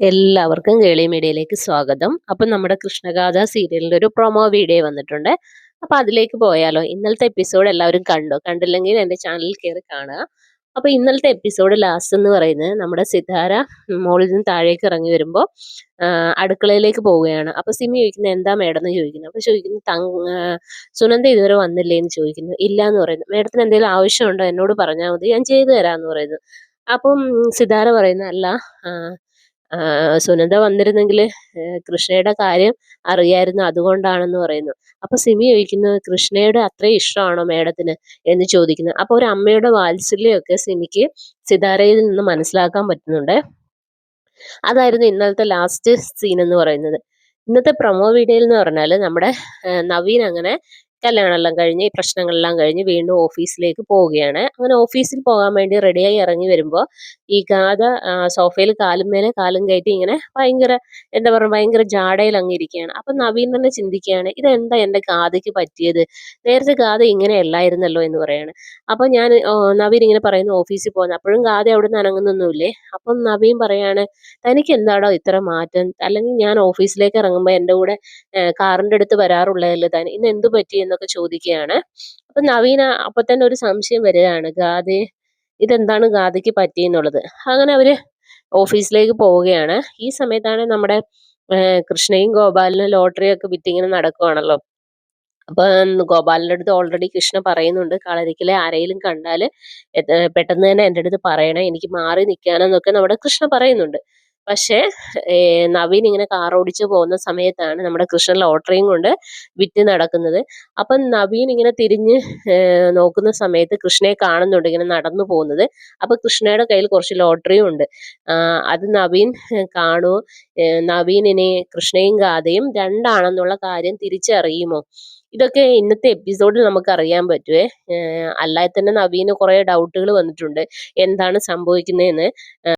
എല്ലാവർക്കും കേളി മീഡിയയിലേക്ക് സ്വാഗതം. അപ്പം നമ്മുടെ കൃഷ്ണഗാഥ സീരിയലിന്റെ ഒരു പ്രൊമോ വീഡിയോ വന്നിട്ടുണ്ട്. അപ്പോൾ അതിലേക്ക് പോയാലോ? ഇന്നലത്തെ എപ്പിസോഡ് എല്ലാവരും കണ്ടോ? കണ്ടില്ലെങ്കിൽ എന്റെ ചാനലിൽ കയറി കാണുക. അപ്പോൾ ഇന്നലത്തെ എപ്പിസോഡ് ലാസ്റ്റ് എന്ന് പറയുന്നത് നമ്മുടെ സിതാര മോളിൽ നിന്ന് താഴേക്ക് ഇറങ്ങി വരുമ്പോൾ അടുക്കളയിലേക്ക് പോവുകയാണ്. അപ്പോൾ സിമി ചോദിക്കുന്നത് എന്താ മേഡം എന്ന് ചോദിക്കുന്നു. അപ്പോൾ ചോദിക്കുന്നു തങ് സുനന്ദ ഇതുവരെ വന്നില്ലേ? എന്ന് ചോദിക്കുന്നു. ഇല്ല എന്ന് പറയുന്നു. മേഡത്തിന് എന്തെങ്കിലും ആവശ്യമുണ്ടോ? എന്നോട് പറഞ്ഞാൽ മതി. ഞാൻ ചെയ്തു തരാമെന്ന് പറയുന്നു. അപ്പം സിതാര പറയുന്ന അല്ല സുനന്ദ വന്നിരുന്നെങ്കിൽ കൃഷ്ണയുടെ കാര്യം അറിയായിരുന്നു അതുകൊണ്ടാണെന്ന് പറയുന്നു. അപ്പൊ സിമി ചോദിക്കുന്നു കൃഷ്ണയുടെ അത്രയും ഇഷ്ടമാണോ മേഡത്തിന്? എന്ന് ചോദിക്കുന്നു. അപ്പൊ ഒരു അമ്മയുടെ വാത്സല്യമൊക്കെ സിമിക്ക് സിതാരയിൽ നിന്ന് മനസ്സിലാക്കാൻ പറ്റുന്നുണ്ട്. അതായിരുന്നു ഇന്നലത്തെ ലാസ്റ്റ് സീൻ എന്ന് പറയുന്നത്. ഇന്നത്തെ പ്രൊമോ വീഡിയോയിൽ എന്ന് പറഞ്ഞാൽ നമ്മുടെ നവീൻ അങ്ങനെ കല്യാണമെല്ലാം കഴിഞ്ഞ് ഈ പ്രശ്നങ്ങളെല്ലാം കഴിഞ്ഞ് വീണ്ടും ഓഫീസിലേക്ക് പോവുകയാണ്. അങ്ങനെ ഓഫീസിൽ പോകാൻ വേണ്ടി റെഡിയായി ഇറങ്ങി വരുമ്പോൾ ഈ ഗാഥ സോഫയിൽ കാലും മേലെ കാലും കയറ്റി ഇങ്ങനെ ഭയങ്കര എന്താ പറയുക ഭയങ്കര ജാടയിൽ അങ്ങിരിക്കുകയാണ്. അപ്പം നവീൻ തന്നെ ചിന്തിക്കുകയാണ് ഇതെന്താ എന്റെ ഗാഥയ്ക്ക് പറ്റിയത്? നേരത്തെ ഗാഥ ഇങ്ങനെ അല്ലായിരുന്നല്ലോ എന്ന് പറയാണ്. അപ്പം ഞാൻ നവീൻ ഇങ്ങനെ പറയുന്നു ഓഫീസിൽ പോകുന്നത് അപ്പോഴും ഗാഥ അവിടെ നിന്ന് അനങ്ങുന്നൊന്നുമില്ലേ? അപ്പം നവീൻ പറയാണ് തനിക്ക് എന്താടോ ഇത്ര മാറ്റം? അല്ലെങ്കിൽ ഞാൻ ഓഫീസിലേക്ക് ഇറങ്ങുമ്പോൾ എന്റെ കൂടെ കാറിന്റെ അടുത്ത് വരാറുള്ളതല്ലേ താൻ ഇന്ന് എന്ത് പറ്റി? എന്നൊക്കെ ചോദിക്കുകയാണ്. അപ്പൊ നവീന അപ്പൊ തന്നെ ഒരു സംശയം വരികയാണ്. ഗാദി ഇതെന്താണ് ഗാദയ്ക്ക് പറ്റിയെന്നുള്ളത്? അങ്ങനെ അവർ ഓഫീസിലേക്ക് പോവുകയാണ്. ഈ സമയത്താണ് നമ്മുടെ കൃഷ്ണയും ഗോപാലിനും ലോട്ടറി ഒക്കെ വിറ്റിങ്ങനെ നടക്കുവാണല്ലോ. അപ്പൊ ഗോപാലിന്റെ അടുത്ത് ഓൾറെഡി കൃഷ്ണ പറയുന്നുണ്ട്. കളരിക്കലെ ആരെങ്കിലും കണ്ടാൽ പെട്ടെന്ന് തന്നെ എന്റെ അടുത്ത് പറയണേ എനിക്ക് മാറി നിൽക്കാനെന്നൊക്കെ നമ്മുടെ കൃഷ്ണ പറയുന്നുണ്ട്. പക്ഷേ നവീൻ ഇങ്ങനെ കാർ ഓടിച്ച് പോകുന്ന സമയത്താണ് നമ്മുടെ കൃഷ്ണൻ ലോട്ടറിയും കൊണ്ട് വിറ്റ് നടക്കുന്നത്. അപ്പം നവീൻ ഇങ്ങനെ തിരിഞ്ഞ് നോക്കുന്ന സമയത്ത് കൃഷ്ണയെ കാണുന്നുണ്ട് ഇങ്ങനെ നടന്നു പോകുന്നത്. അപ്പം കൃഷ്ണയുടെ കയ്യിൽ കുറച്ച് ലോട്ടറിയും ഉണ്ട്. അത് നവീൻ കാണുമോ നവീനിനെ കൃഷ്ണയും ഗാഥയും രണ്ടാണെന്നുള്ള കാര്യം തിരിച്ചറിയുമോ? ഇതൊക്കെ ഇന്നത്തെ എപ്പിസോഡിൽ നമുക്ക് അറിയാൻ പറ്റുമേ അല്ലാതെ തന്നെ നവീന് കുറേ ഡൗട്ടുകൾ വന്നിട്ടുണ്ട്. എന്താണ് സംഭവിക്കുന്നതെന്ന്.